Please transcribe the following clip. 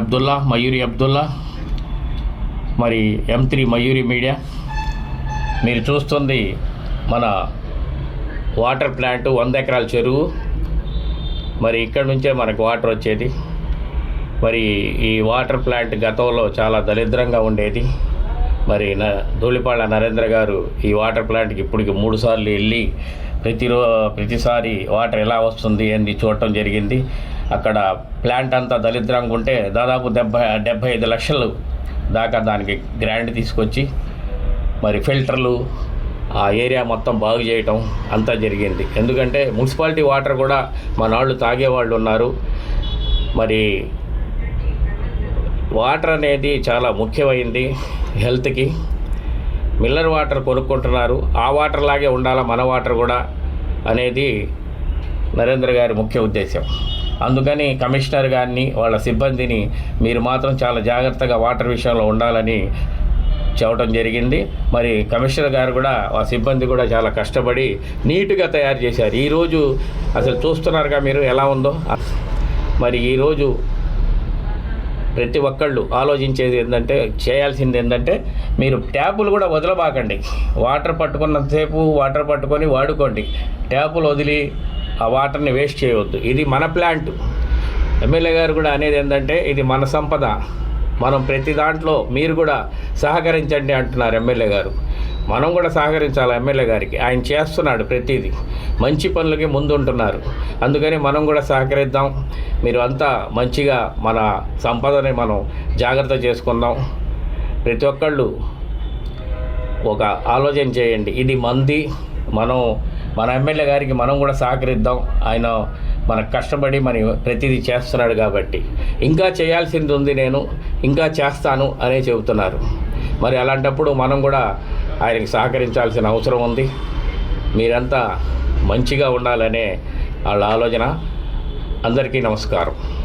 అబ్దుల్లా మయూరి అబ్దుల్లా మరి M three Mayuri media. మీరు చూస్తుంది మన వాటర్ ప్లాంట్ వంద ఎకరాల చెరువు. మరి ఇక్కడ నుంచే మనకు వాటర్ వచ్చేది. మరి ఈ వాటర్ ప్లాంట్ గతంలో చాలా దరిద్రంగా ఉండేది. మరి న ధూళిపాళ్ళ నరేంద్ర గారు ఈ వాటర్ ప్లాంట్కి ఇప్పటికి మూడు సార్లు వెళ్ళి ప్రతిరో ప్రతిసారి వాటర్ ఎలా వస్తుంది అని చూడటం జరిగింది. అక్కడ ప్లాంట్ అంతా దరిద్రంగా ఉంటే దాదాపు డెబ్బై డెబ్బై ఐదు లక్షలు దాకా దానికి గ్రాండ్ తీసుకొచ్చి మరి ఫిల్టర్లు ఆ ఏరియా మొత్తం బాగు చేయటం అంతా జరిగింది. ఎందుకంటే మున్సిపాలిటీ వాటర్ కూడా మన వాళ్ళు తాగేవాళ్ళు ఉన్నారు. మరి వాటర్ అనేది చాలా ముఖ్యమైంది హెల్త్కి. మిల్లర్ వాటర్ కొనుక్కుంటున్నారు. ఆ వాటర్ లాగే ఉండాలా మన వాటర్ కూడా అనేది నరేంద్ర గారి ముఖ్య ఉద్దేశం అందుకని కమిషనర్ గారిని వాళ్ళ సిబ్బందిని మీరు మాత్రం చాలా జాగ్రత్తగా వాటర్ విషయంలో ఉండాలని చెప్పడం జరిగింది. మరి కమిషనర్ గారు కూడా ఆ సిబ్బంది కూడా చాలా కష్టపడి నీట్గా తయారు చేశారు. ఈరోజు అసలు చూస్తున్నారుగా మీరు ఎలా ఉందో? మరి ఈరోజు ప్రతి ఒక్కళ్ళు ఆలోచించేది ఏంటంటే చేయాల్సింది ఏంటంటే మీరు ట్యాపులు కూడా వదలబాకండి. వాటర్ పట్టుకున్నంతసేపు వాటర్ పట్టుకొని వాడుకోండి. ట్యాపులు వదిలి ఆ వాటర్ని వేస్ట్ చేయవద్దు. ఇది మన ప్లాంట్. ఎమ్మెల్యే గారు కూడా అనేది ఏంటంటే ఇది మన సంపద. మనం ప్రతి దాంట్లో మీరు కూడా సహకరించండి అంటున్నారు ఎమ్మెల్యే గారు. మనం కూడా సహకరించాలి ఎమ్మెల్యే గారికి? ఆయన చేస్తున్నాడు ప్రతిదీ. మంచి పనులకి ముందుంటున్నారు. అందుకని మనం కూడా సహకరిద్దాం. మీరు అంతా మంచిగా మన సంపదని మనం జాగ్రత్త చేసుకుందాం. ప్రతి ఒక్కళ్ళు ఒక ఆలోచన చేయండి. ఇది మంది. మనం మన ఎమ్మెల్యే గారికి మనం కూడా సహకరిద్దాం. ఆయన మనకు కష్టపడి మరి ప్రతిదీ చేస్తున్నాడు కాబట్టి. ఇంకా చేయాల్సింది ఉంది నేను ఇంకా చేస్తాను అనే చెబుతున్నారు. మరి అలాంటప్పుడు మనం కూడా ఆయనకి సహకరించాల్సిన అవసరం ఉంది. మీరంతా మంచిగా ఉండాలనే వాళ్ళ ఆలోచన. అందరికీ నమస్కారం.